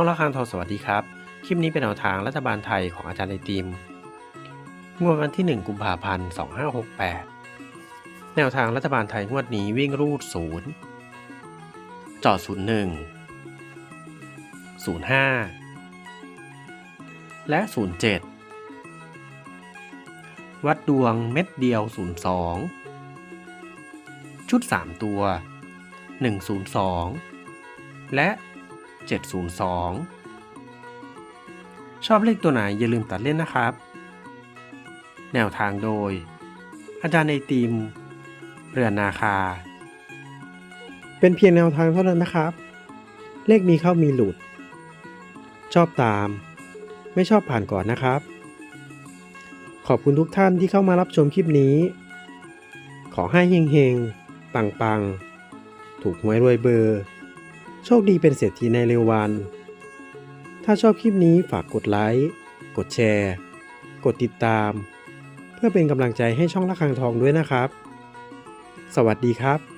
ช่องละครทอสวัสดีครับ คลิปนี้เป็นแนวทางรัฐบาลไทยของอาจารย์ไอติมงวดวันที่ 1 กุมภาพันธ์2568 แนวทางรัฐบาลไทยงวดนี้วิ่งรูดศูนย์จอดศูนย์หนึ่งศูนย์ห้าและศูนย์เจ็ดวัดดวงเม็ดเดียวศูนย์สองชุด 3 ตัว 102 และ 702 ชอบเลขตัวไหนอย่าลืมตัดเล่นนะครับ แนวทางโดย อาจารย์ในทีม เรือนนาคา เป็นเพียงแนวทางเท่านั้นนะครับ เลขมีเข้ามีหลุด ชอบตาม ไม่ชอบผ่านก่อนนะครับ ขอบคุณทุกท่านที่เข้ามารับชมคลิปนี้ ขอให้เฮงๆ ปังๆ ถูกหวยรวยเบอร์ โชคดีเป็นเศรษฐีในเร็ววัน ถ้าชอบคลิปนี้ฝากกดไลค์ กดแชร์ กดติดตาม เพื่อเป็นกำลังใจให้ช่องละคังทองด้วยนะครับ สวัสดีครับ